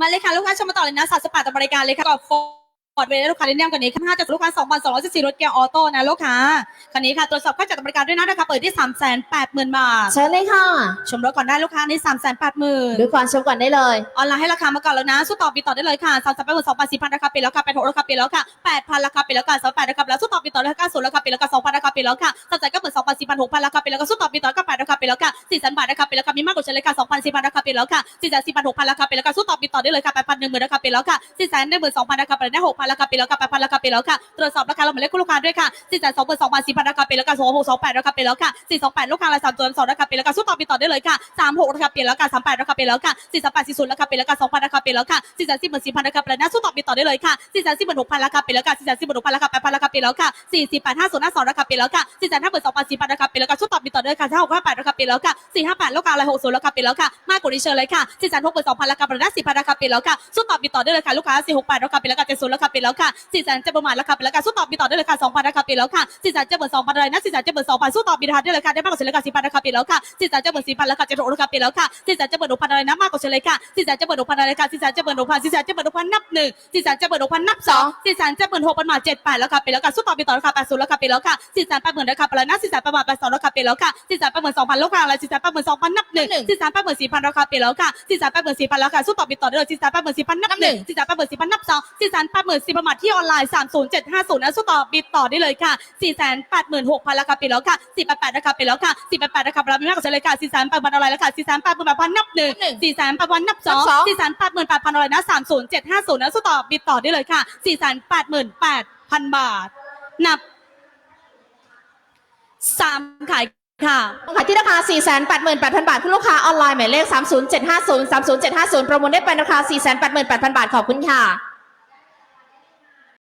มาเลยค่ะลูกค้าชมมาต่อเลยนะสัตว์สปาต่อบริการเลยค่ะกับฟ อร์ดเวลลูกค้าเล่นเนียมกันนี้ค่าจากลูกค้า 2,214รถเกียร์ออโต้นะลูกค้าคันนี้ค่ะตรวจสอบค่าจัดบริการด้วยนะราคาเปิดที่ 380,000 บาท เชิญเลยค่ะ ชมรถก่อนได้ลูกค้านี่380,000ดูก่อนชมก่อนได้เลย ออนไลน์ให้ราคามาก่อนแล้วนะ สู้ต่อปีต่อได้เลยค่ะสามสิบแปดหมื่นสองพันสี่พันราคาปีแล้วค่ะแปดหกราคาปีแล้วค่ะแปดพันราคาปีแล้วค่ะสองแปดราคาปีแล้วสู้ต่อปีต่อได้เก้าศูนย์ราคาปีแล้วค่ะสองพันราคาปีแล้วค่ะสามแสนก็เหมือนสองพันสี่พันหกพันราคาปีแล้วก็สู้ต่อปีต่อก็แปดราคาปีแล้วค่ะสี่แสนบาทราคาปีแล้วค่ะมีมากกว่าเฉลี่ยค่ะสองพันสี่พันราคาปีแล้วค่ะสี่แสนสี่พันหกพันราคาปีแล้วค่ะสู้ต่อปีต่อได้เลยค่ะแปดพันหนึ่งหมื่นราคาปีแล้วค่ะสี่แสนหนึ่งหมื่นสองพันราคาปีแล้วได้หกพันราคาปีแล้วค่ะแปดพันราคาปีแล้วค่ะตรวจสอบราคาเราหมายเลขคุณลูกค้าด้วยค่ะสี่แสนสองหมื่นสองพันสี่พันราคาปีแล้วค่ะสองหกสองแปดราคาปีแล้วค่ะสี่สองแปดลูกค้าละสามตัวสองราคาปีแล้วค่ะสู้ต่อปีต่อได้เลยค่ะสามหกราคาปีแล้วค่ะสามแปดราคาปีแล้วค่ะสี่สามแปดสี่ศูนย์ราคาปีแล้วค่ะสองพันราคาปีแล้วค่ะสี่แสนสี่หมื่นสี่พันราคาปีแล้วนะสู้ต่อปีต่อได้เลยค่ะสี่แสนสี่หมื่นหกพันราคาปีแล้วค่ะสี่แสนสี่หมื่นหกพันราคาแปดพันราคาปีแล้วค่ะสี่สี่แปดห้าศูนย์ห้าสองราคาปีแล้วค่ะสี่แสนห้าหมื่นสองพันสี่พันราคาปีแล้วค่ะสู้ต่อปีต่อได้เลยค่ะห้าหกห้าแปดราคาปีแล้วค่ะสี่ห้าแปดลูกค้าละหกศูนย์ราคาปีแล้วค่ะมากกว่านี้เชิญเลยค่ะสี่แสนหกหมื่นสองพันราคาปีแล้วสี่พันราคาปีแล้วค่ะสู้ต่อปีต่อได้เลยค่ะลูกค้าสี่หกแปดราคาปีแล้วค่ะเจ็ดศูนย์ราคาปีแล้วค่ะสี่แสนเจ็ดประมาณราคาปีแล้วค่ะสู้ต่อปีต่อได้เลยค่ะสองพันราคาปีแล้วค่ะสี่แสนเจ็ดหมื่นสองพันอะไรนะสี่แสนเจ็ดหมื่นสองพันสู้ต่อปีทันได้เลยค่ะได้มากกว่าเฉลี่ยค่ะสี่พันราคาปีแล้วค่ะสี่แสนเจ็ดหมื่นสี่พันราคาเจ็ดหกราคาปีแล้วค่ะสี่แสนเจ็ดหมื่นหกพันอะไรนะมากกว่าเฉลี่ยค่ะสี่แสนเจ็ดหมื่นหกพันอะไรค่ะสี่แสนเจ็ดหมื่นหกพันสี่แสนเจ็ดหมื่นหกพันนับหนึ่งสี่แสนเจ็ดหมื่นหกพันนับสองสี่แสนเจ็ดหมื่นหกพันมาเจ็ดแปดราคาปีแล้วค่ะสู้ต่อปีต่อราคาแปดศูนย์ราคาปีแล้วค่ะสี่แสนแปดหมื่นราคาไปแล้วนะสี่แสนแปดหมื่นแปดสองราคาปีแล้วค่ะสี่แสนแปดหมื่นสองพันราคาอะไรสี่แสนแปดหมื่นสองพันนับหนึ่งสี่แสนแปดหมื่นสี่พันราคาปีแล้วค่ะสี่แสนแปดหมื่นสี่พันราคาสู้ต่อปีต่อได้เลยสี่แสนแปดหมื่นสี่พันนับหนึ่งสี่แสนแปดหมื่นสี่พันนับสองสี่แสนแปดหมื่นสี่ประมาทที่ออนไลน์สามศูนย์เจ็ดห้าศูนย์นะสู้ต่อปีต่อได้เลยค่ะสี่แสนแปดหมื่นหกพันราคาปีแล้วค่ะสี่แปดแปดราคาปีแล้วค่ะสี่แปดแปดราคาไปแล้วมีมากกว่าเฉลี่ยค่ะสี่แสนแปดพันอะไรแล้วค่ะสี่แสนแปดหมื่นแปดพันนับหนึ่งสี่แสนแปดพันนับสองสี่แสนแปดหมื่นแปดพันอะไรนะสามศูนย์เจ็ดห้าศูนย์นะสู้ต่อปีต่อได้เลยค่ะสี่แสนแปดหมื่นแปดพันบาท นับสามขายค่ะขายที่ราคา 488,000 บาท คุณลูกค้าออนไลน์หมายเลข 30750 30750 ประมูลได้เป็นราคา 488,000 บาท ขอบคุณค่ะ